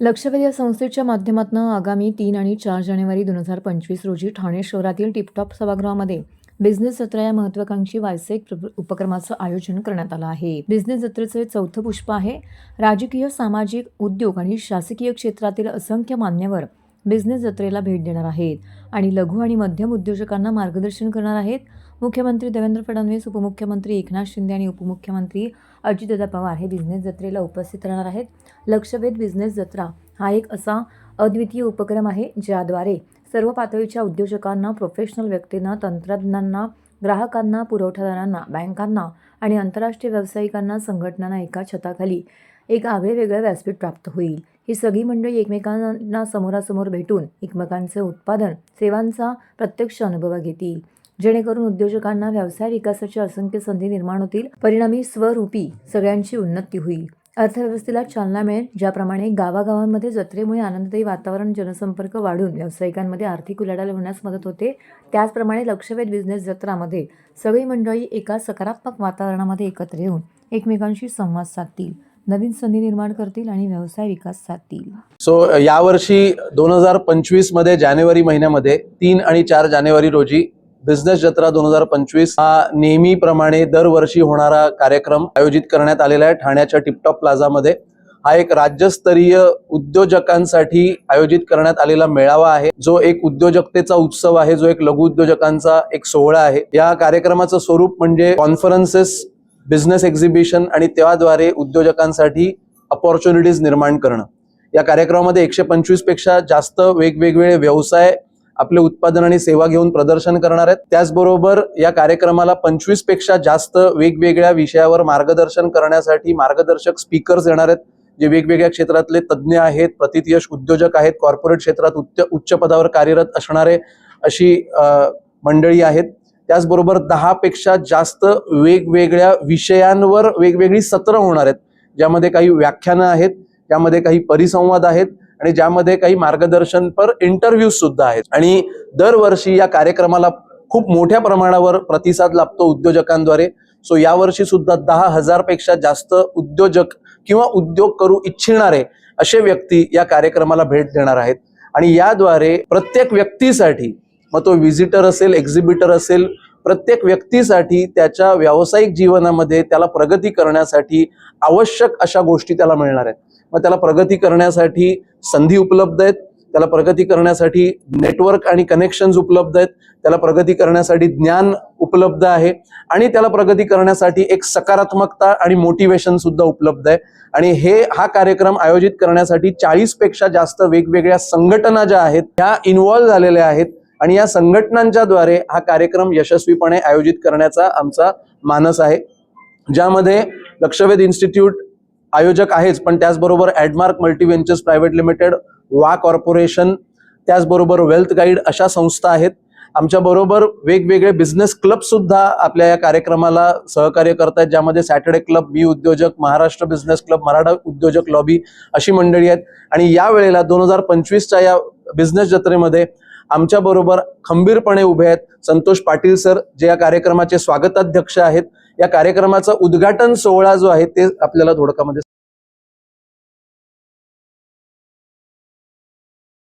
लक्षवेध या संस्थेच्या माध्यमातून आगामी तीन आणि चार जानेवारी दोन हजार पंचवीस रोजी ठाणे शहरातील टिपटॉप सभागृहामध्ये बिझनेस जत्रा या महत्वाकांक्षी व्यावसायिक उपक्रमाचं आयोजन करण्यात आलं आहे. बिझनेस जत्रेचे चौथं पुष्प आहे. राजकीय सामाजिक उद्योग आणि शासकीय क्षेत्रातील असंख्य मान्यवर बिझनेस जत्रेला भेट देणार आहेत. आणि लघु आणि मध्यम उद्योजकांना मार्गदर्शन करणार आहेत. मुख्यमंत्री देवेंद्र फडणवीस उपमुख्यमंत्री एकनाथ शिंदे आणि उपमुख्यमंत्री अजितदादा पवार हे बिझनेस जत्रेला उपस्थित राहणार आहेत. लक्षवेध बिझनेस जत्रा हा एक असा अद्वितीय उपक्रम आहे ज्याद्वारे सर्व पातळीच्या उद्योजकांना प्रोफेशनल व्यक्तींना तंत्रज्ञांना ग्राहकांना पुरवठादारांना बँकांना आणि आंतरराष्ट्रीय व्यावसायिकांना संघटनांना एका छताखाली एक आगळे वेगळं व्यासपीठ प्राप्त होईल. ही सगळी मंडळी एकमेकांना समोरासमोर भेटून एकमेकांचे उत्पादन सेवांचा प्रत्यक्ष अनुभव घेतील. जेणेकरून उद्योजकांना व्यवसाय विकासाच्या असंख्य संधी निर्माण होतील. परिणामी स्वरूपी सगळ्यांची उन्नती होईल. अर्थव्यवस्थेला चालना मिळेल ज्याप्रमाणे गावागावांमध्ये जत्रेमुळे आनंददायी वातावरण जनसंपर्क वाढून व्यावसायिकांमध्ये आर्थिक उलाढाल होण्यास मदत होते. त्याचप्रमाणे लक्षवेध बिझनेस जत्रामध्ये सगळी मंडळी एका सकारात्मक वातावरणामध्ये एकत्र येऊन एकमेकांशी संवाद साधतील. नवीन संधी निर्माण करतील आणि व्यवसाय विकास साधतील. सो यावर्षी दोन हजार पंचवीसमध्ये जानेवारी महिन्यामध्ये तीन आणि चार जानेवारी रोजी बिझनेस जत्रा दोन हजार पंचवीस हा नेहमीप्रमाणे दरवर्षी होणारा कार्यक्रम आयोजित करण्यात आलेला आहे ठाण्याच्या टिपटॉप प्लाझामध्ये. हा एक राज्यस्तरीय उद्योजकांसाठी आयोजित करण्यात आलेला मेळावा आहे. जो एक उद्योजकतेचा उत्सव आहे जो एक लघु उद्योजकांचा एक सोहळा आहे. या कार्यक्रमाचं स्वरूप म्हणजे कॉन्फरन्सेस बिझनेस एक्झिबिशन आणि त्याद्वारे उद्योजकांसाठी अपॉर्च्युनिटीज निर्माण करणं. या कार्यक्रमामध्ये एकशे पंचवीसपेक्षा जास्त वेगवेगळे व्यवसाय आपले उत्पादन आणि सेवा घेऊन प्रदर्शन करणार आहेत. त्याचबरोबर या कार्यक्रमाला पंचवीसपेक्षा जास्त वेगवेगळ्या विषयावर मार्गदर्शन करण्यासाठी मार्गदर्शक स्पीकर्स येणार आहेत. जे वेगवेगळ्या क्षेत्रातले तज्ज्ञ आहेत प्रतितयश उद्योजक आहेत कॉर्पोरेट क्षेत्रात उच्च उच्च पदावर कार्यरत असणारे अशी मंडळी आहेत. त्याचबरोबर दहा पेक्षा जास्त वेगवेगळ्या विषयांवर वेगवेगळी सत्र होणार आहेत ज्यामध्ये काही व्याख्यानं आहेत त्यामध्ये काही परिसंवाद आहेत आणि ज्यामध्ये काही मार्गदर्शनपर इंटरव्ह्यूज सुद्धा आहेत. आणि दरवर्षी या कार्यक्रमाला खूप मोठ्या प्रमाणावर प्रतिसाद लाभतो उद्योजकांद्वारे. सो यावर्षी सुद्धा दहा हजारपेक्षा जास्त उद्योजक किंवा उद्योग करू इच्छिणारे असे व्यक्ती या कार्यक्रमाला भेट देणार आहेत. आणि याद्वारे प्रत्येक व्यक्तीसाठी मग तो व्हिजिटर असेल एक्झिबिटर असेल प्रत्येक व्यक्तीसाठी त्याच्या व्यावसायिक जीवनामध्ये त्याला प्रगती करण्यासाठी आवश्यक अशा गोष्टी त्याला मिळणार आहेत. मग त्याला प्रगती करण्यासाठी संधी उपलब्ध आहेत त्याला प्रगती करण्यासाठी नेटवर्क आणि कनेक्शन्स उपलब्ध आहेत त्याला प्रगती करण्यासाठी ज्ञान उपलब्ध आहे आणि त्याला प्रगती करण्यासाठी एक सकारात्मकता आणि मोटिवेशन सुद्धा उपलब्ध आहे. आणि हे हा कार्यक्रम आयोजित करण्यासाठी चाळीसपेक्षा जास्त वेगवेगळ्या संघटना ज्या आहेत ह्या इन्व्हॉल्व्ह झालेल्या आहेत. आणि या संघटनांच्या द्वारे हा कार्यक्रम यशस्वीपणे आयोजित करण्याचा आमचा मानस आहे. ज्यामध्ये लक्षवेध इन्स्टिट्यूट आयोजक आहेच पण त्याचबरोबर ॲडमार्क मल्टीव्हेंचर्स प्रायव्हेट लिमिटेड वा कॉर्पोरेशन त्याचबरोबर वेल्थ गाईड अशा संस्था आहेत. आमच्याबरोबर वेगवेगळे बिझनेस क्लब सुद्धा आपल्या या कार्यक्रमाला सहकार्य करत आहेत ज्यामध्ये सॅटर्डे क्लब बी उद्योजक महाराष्ट्र बिझनेस क्लब मराठा उद्योजक लॉबी अशी मंडळी आहेत. आणि या वेळेला दोन हजार पंचवीसच्या या बिझनेस जत्रेमध्ये आमच्या बरोबर खंबीरपणे उभे आहेत संतोष पाटील सर जे या कार्यक्रमाचे स्वागताध्यक्ष आहेत. या कार्यक्रमाचा उद्घाटन सोहळा जो आहे ते आपल्याला थोडक्यामध्ये